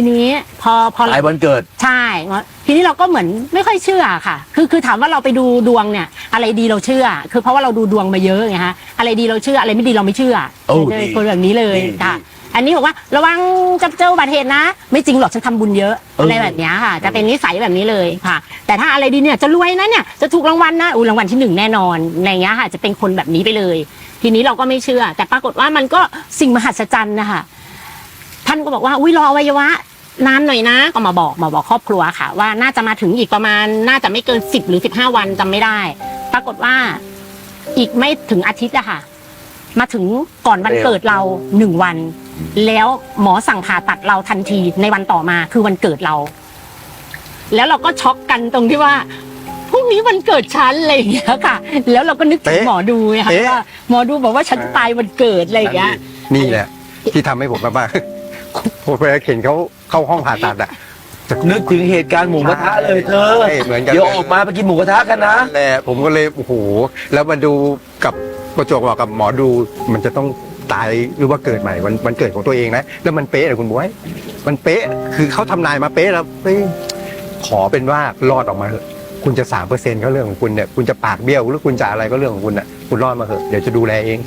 ทีนี้พอพอหลายวันเกิด ใช่ ทีนี้เราก็เหมือนไม่ค่อยเชื่อค่ะ คือคือถามว่าเราไปดูดวงเนี่ย อะไรดีเราเชื่อ คือเพราะว่าเราดูดวงมาเยอะไงฮะ อะไรดีเราเชื่อ อะไรไม่ดีเราไม่เชื่อโอ้เลยดีคนแบบนี้เลยดีค่ะ ดีอันนี้บอกว่าระวังจะเจออุบัติเหตุนะ ไม่จริงหรอกฉันทำบุญเยอะเอออ อะไรแบบเนี้ยค่ะ จะเป็นนิสัยแบบนี้เลยค่ะ แต่ถ้าอะไรดีเนี่ยจะรวยนะเนี่ย จะถูกรางวัลนะอุ้รางวัลที่หนึ่งแน่นอนในเงี้ยค่ะ จะเป็นคนแบบนี้ไปเลย ทีนี้เราก็ไม่เชื่อ แต่ปรากฏว่ามันก็สิ่งมหัศจรรย์นะคะ ท่านก็บอกว่าอุ้ยรออวัยวะนานหน่อยนะ ก็มาบอกมาบอกครอบครัวค่ะ ว่าน่าจะมาถึงอีกประมาณน่าจะไม่เกินสิบหรือสิบห้าวันจำไม่ได้ ปรากฏว่าอีกไม่ถึงอาทิตย์อะค่ะ มาถึงก่อนวันเร็วเกิดเราหนึ่งวัน แล้วหมอสั่งผ่าตัดเราทันทีในวันต่อมาคือวันเกิดเรา แล้วเราก็ช็อกกันตรงที่ว่าพรุ่งนี้วันเกิดฉันอะไรอย่างเงี้ยค่ะ แล้วเราก็นึกถึงเป๊ะหมอดูไงค่ะเป๊ะว่าหมอดูบอกว่าฉันจะตายวันเกิดอะไรอย่างเงี้ยนี่แหละ ที่ทำให้ผมแบบว่า ผมไปเห็นเขาเข้าห้องผ่าตัดอะนึกถึงเหตุการณ์หมูกระทะเลยเธอใช่เหมือนกันเดี๋ยวออกมาไปกินหมูกระทะกันนะนั่นแหละผมก็เลยโอ้โหแล้วมาดูกับประจวบบอกกับหมอดูมันจะต้องตายหรือว่าเกิดใหม่วันวันเกิดของตัวเองนะแล้วมันเป๊ะเลยคุณบวยมันเป๊ะคือเขาทำนายมาเป๊ะแล้วเฮ้ยขอเป็นว่ารอดออกมาเถอะคุณจะสามเปอร์เซ็นต์ก็เรื่องของคุณเนี่ยคุณจะปากเบี้ยวหรือคุณจะอะไรก็เรื่องของคุณน่ะคุณรอดมาเถอะเดี๋ยวจะดูแลเอง